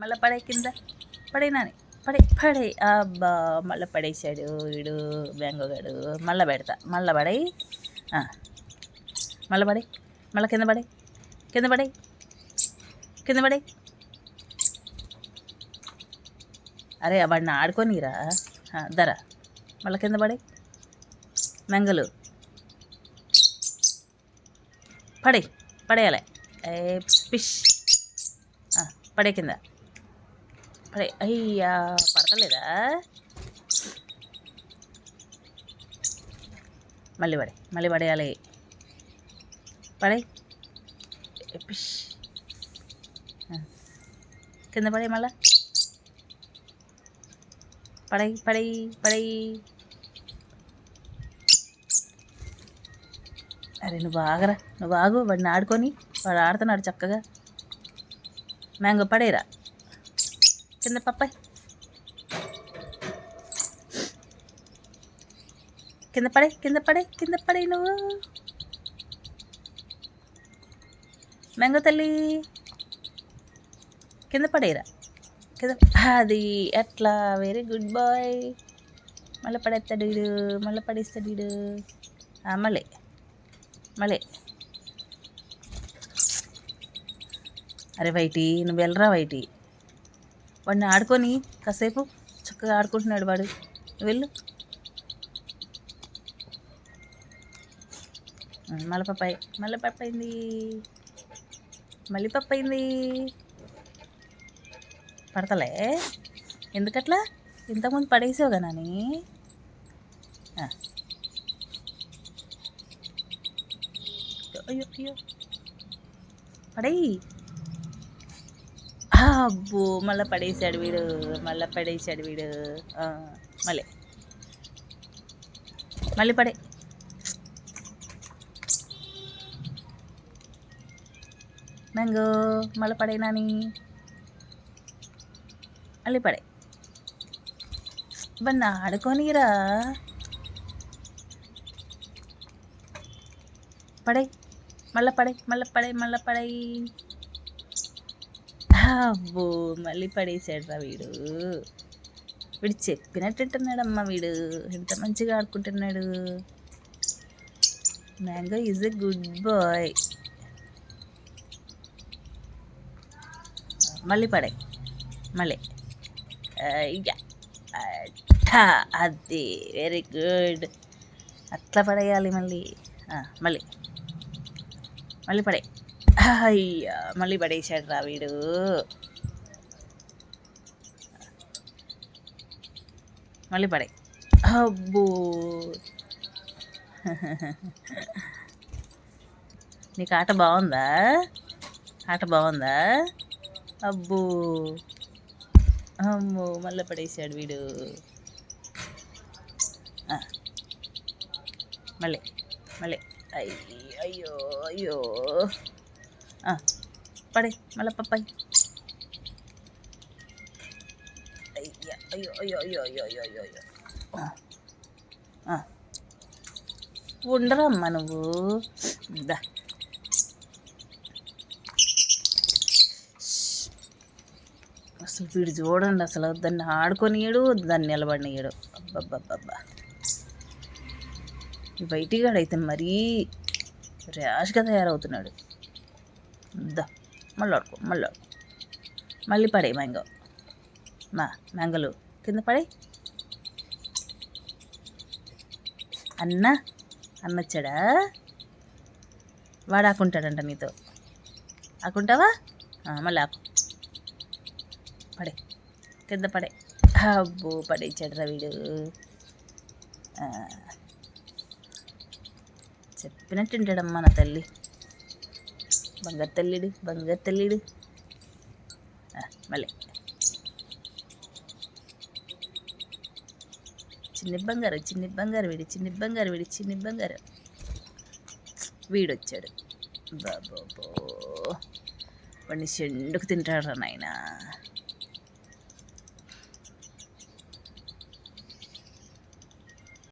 మళ్ళీ పడే కింద? పడేనా పడే పడే. అబ్బా మళ్ళీ పడేసాడు వీడు బెంగగాడు మళ్ళీ పెడతా మళ్ళీ పడే మళ్ళీ పడే మళ్ళీ కింద పడే కింద పడే కింద పడే అరే వాడిని ఆడుకోనిరా. ధర మళ్ళీ కింద పడే మెంగలు. పడే పడేయాలి. ఏ పిష్. ఆ, పడే కింద. పడే అయ్యా పడతలేదా? మళ్ళీ పడే మళ్ళీ పడేయాలి. పడే పిష్. కింద పడే మళ్ళా. పడై పడై పడై అరే నువ్వు ఆగరా నువ్వు ఆగు వాడిని ఆడుకొని వాడు ఆడుతున్నాడు చక్కగా. మ్యాంగో పడేరా కింద పప్పాయ్ కింద పడే కింద పడే కింద పడే నువ్వు. మ్యాంగో తల్లి. కింద పడేరా. కింద అది ఎట్లా? వెరీ గుడ్ బాయ్ మళ్ళీ పడేస్తాడు వీడు మళ్ళీ పడేస్తాడు వీడు ఆ, మళ్ళీ. మళ్ళీ. అరే వైటి నువ్వు వెళ్ళరా వైటి? వాడిని ఆడుకొని కాసేపు చక్కగా ఆడుకుంటున్నాడు వాడు. వెళ్ళు. మళ్ళీ పప్పాయి అయింది. పప్పైంది అయింది. పడతలే. ఎందుకట్లా? ఇంతకుముందు పడేసావు నాని. అయ్యో అయ్యో. పడేయి. అబ్బో మళ్ళీ పడేసాడు వీడు మళ్ళీ పడేసాడు వీడు. మళ్ళీ. మళ్ళీ పడే. మ్యాంగో మళ్ళీ పడే నాని. మళ్ళీ పడే. బన్న ఆడుకోనిరా. పడే. మళ్ళీ పడే మళ్ళీ పడే మళ్ళీ పడే. అబ్బో మళ్ళీ పడేసాడు రా వీడు. వీడు చెప్పినట్టుంటున్నాడమ్మా వీడు. ఎంత మంచిగా ఆడుకుంటున్నాడు. Mango is a good boy మళ్ళీ పడే. మళ్ళీ. అది వెరీ గుడ్ అట్లా పడేయాలి మళ్ళీ. మళ్ళీ. మళ్ళీ పడే. అయ్యా మళ్ళీ పడేశాడు రా వీడు. మళ్ళీ పడే. అబ్బో. నీకు ఆట బాగుందా? ఆట బాగుందా? అబ్బో. అమ్మో మళ్ళీ పడేసాడు వీడు. మళ్ళీ మళ్ళీ. అయ్యి అయ్యో అయ్యో. పడే మళ్ళీ పప్పాయి అయ్యా అయ్యో అయ్యో అయ్యో అయ్యో అయ్యో అయ్యో అయ్యో ఆ, ఆ. ఉండరమ్మా నువ్వు దా అసలు వీడు చూడండి అసలు దాన్ని ఆడుకొనియడు దాన్ని నిలబడినీయడు అబ్బబ్బబ్బబ్బా. బయటిగాడైతే మరీ ర్యాష్గా తయారవుతున్నాడు. దా. మళ్ళీ ఆడుకో మళ్ళీ. మళ్ళీ పడే మ్యాంగో. మా మ్యాంగోలు. కింద పడే అన్న అన్న వచ్చాడా వాడు ఆకుంటాడంట నీతో. ఆకుంటావా? మళ్ళీ ఆకు. పడే కింద పడే అబ్బో పడేసాడు రా వీడు చెప్పినట్టుంటాడమ్మా నా తల్లి. బంగారు తల్లిడు బంగారు తల్లిడు మళ్ళీ చిన్ని బంగారు చిన్ని బంగారు వీడి చిన్ని బంగారు వీడి చిన్ని బంగారు వీడొచ్చాడు బాబో వాడిని చెండుకు తింటాడు నాయనా